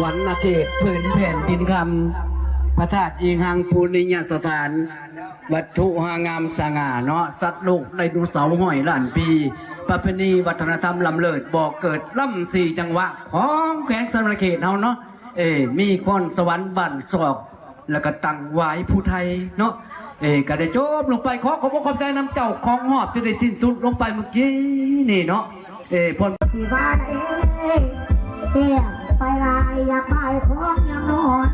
วรรณเขตผืนแผ่นดินคำพระธาตุอิงหังปูนิยสถาน วัตถุหางามสง่าเนาะสัตว์โลกไดโนเสาร์ห้อยล้านปี ประเพณีวัฒนธรรมลำเลิศบอกเกิดล่ำสี่จังหวะ ของแขวงสารเขตเฮาเนาะเอมีคอนสวรรค์บันศอก แล้วก็ตั้งไว้ผู้ไทยเนาะเอก็ได้จบลงไปขอขอบพระคุณใจน้ำเจ้าของหอบที่ได้สิ้นสุดลงไปเมื่อกี้นี่เนาะเอพลที่บ้านเอ้ยเไปลายอยากไปของยังนอน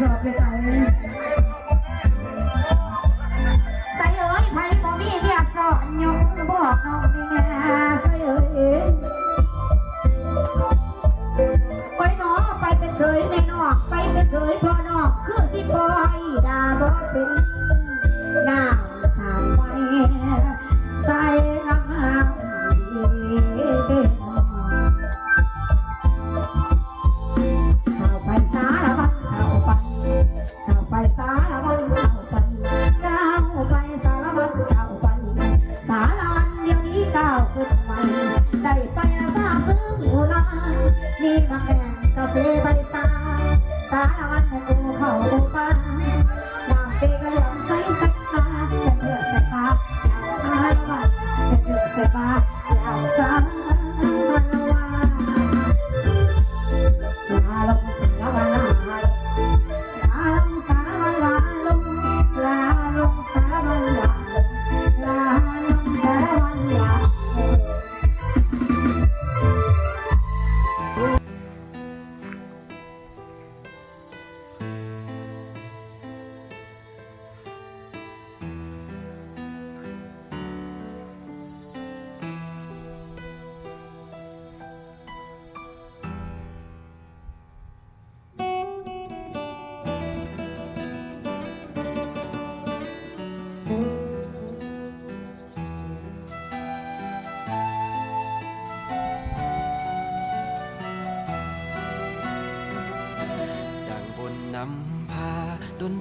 ส่คนโสดอยู่ใส่ใส่เอ้ยไผบ่มีเมียสอนยงบอกน้องแน่ใส่เอ้ยไปหนอไปเป็นเคยในนอก ไปเป็นเคยพอนอก คือสิบอยดาบ่เป็น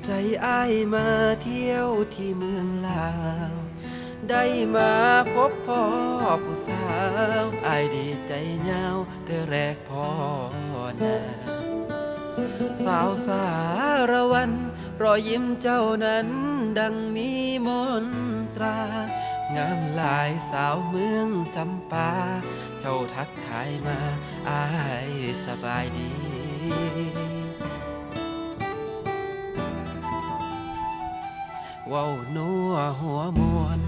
ใจอ้ายมาเที่ยวที่เมืองลาว ได้มาพบพ่อผู้สาวอ้ายดีใจยาแต่แรกพ่อนาสาวสารวันรอยยิ้มเจ้านั้นดังมีมนตรา งามหลายสาวเมืองจำปา เจ้าทักทายมาอายสบายดี ว้านัวหัวมวน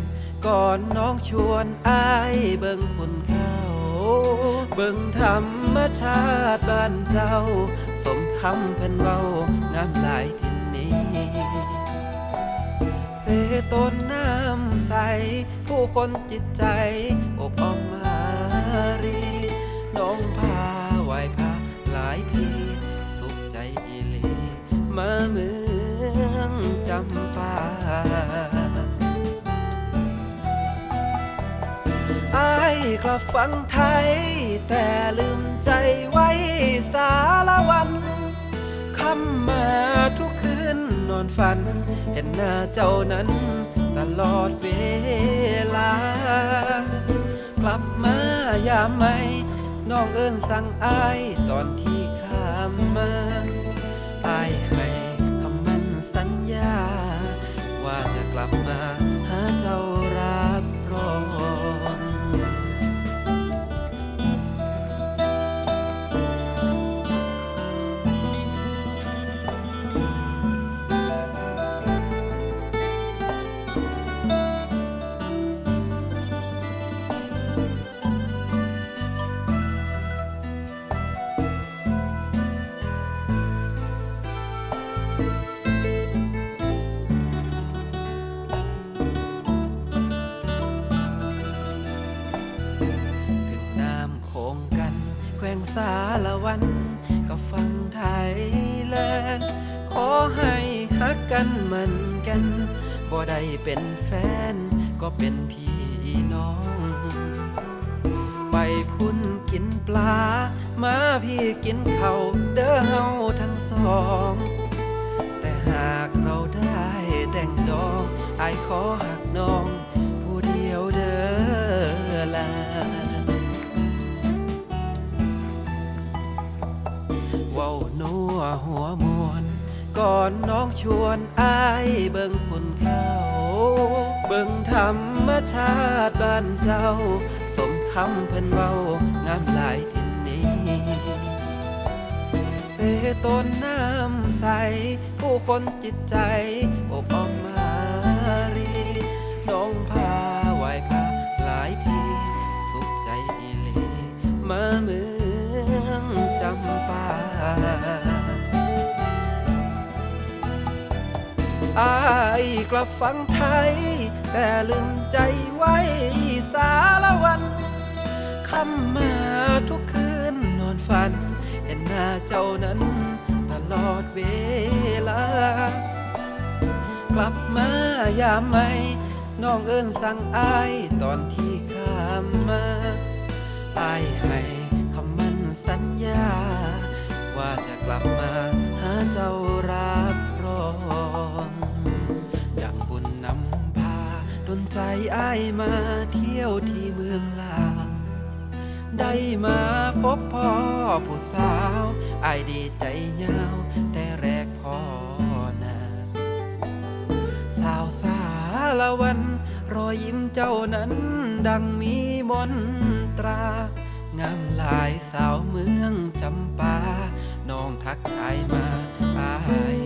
ก่อนน้องชวนอายเบิ่งคุณเข้า เบิ่งธรรมชาติบ้านเจ้า สมคำเพิ่นเว้างามหลายทินนี้ เสต้นน้ำใส ผู้คนจิตใจ อบอ้อมมารี น้องพาไหวพาหลายที สุขใจอีหลี มามือำปาอายกลับฟังไทย แต่ลืมใจไว้สารวันคำมาทุกคืนนอนฝัน เห็นหน้าเจ้านั้นตลอดเวลา กลับมายามไหมน้องเอิ้นสั่งอายตอนที่ข้ามมาอายให้ ว่า สารวัน ก็ฟังไทยแลนด์ขอให้ฮักกันมือนกันบ่ได้เป็นแฟน ก็เป็นพี่น้อง ไปพุ่นกินปลา มาพี่กินเขาเด้อเฮาทั้งสอง แต่หากเราได้แต่งดองไอขอหักน้อง นัวหัวมวน ก่อนน้องชวนอายเบิ่งคุณเขาเบิ่งธรรมชาติบ้านเจ้า สมคำเพิ่นเว้างามหลายทินนี้ เสต้นน้ำใส ผู้คนจิตใจอบอ้อม ลับฟังไทย แต่ลืมใจไว้สารวันคำมาทุกคืนนอนฝัน เห็นหน้าเจ้านั้นตลอดเวลา กลับมายามไม่น้องเอิ้นสั่งอายตอนที่ข้ามมาอายให้คำมั่นสัญญา ว่าจะกลับมาหาเจ้า อายมาเที่ยวที่เมืองลาว ได้มาพบพ่อผู้สาวอายดีใจยาวแต่แรกพ่อนาสาวสาละวัน รอยยิ้มเจ้านั้น ดังมีมนตรางามหลายสาวเมืองจำปา น้องทักทายมาอาย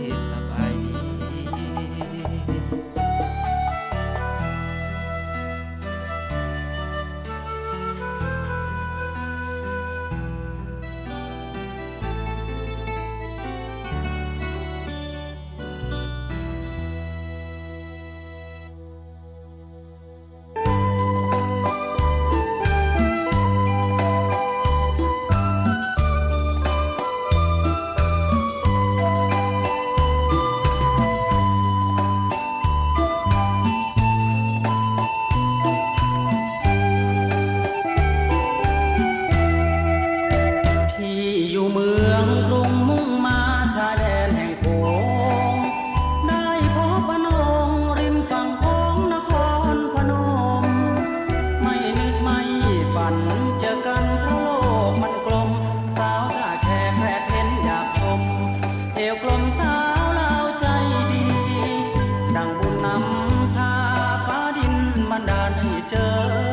นำพาฟ้าดินมันดาลให้เจอ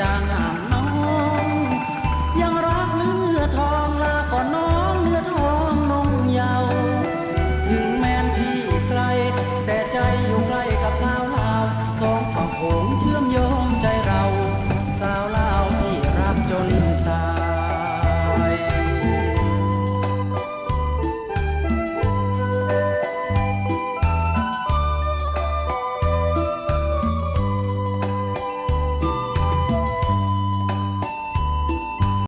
จางอ่างน้องยังรักเลือทองลาก่อนน้องเลือทองนงเยาวถึงแม่นที่ไกล แต่ใจอยู่ใกล้กับสาวลาวสองฝั่งโขงเชื่อมโยง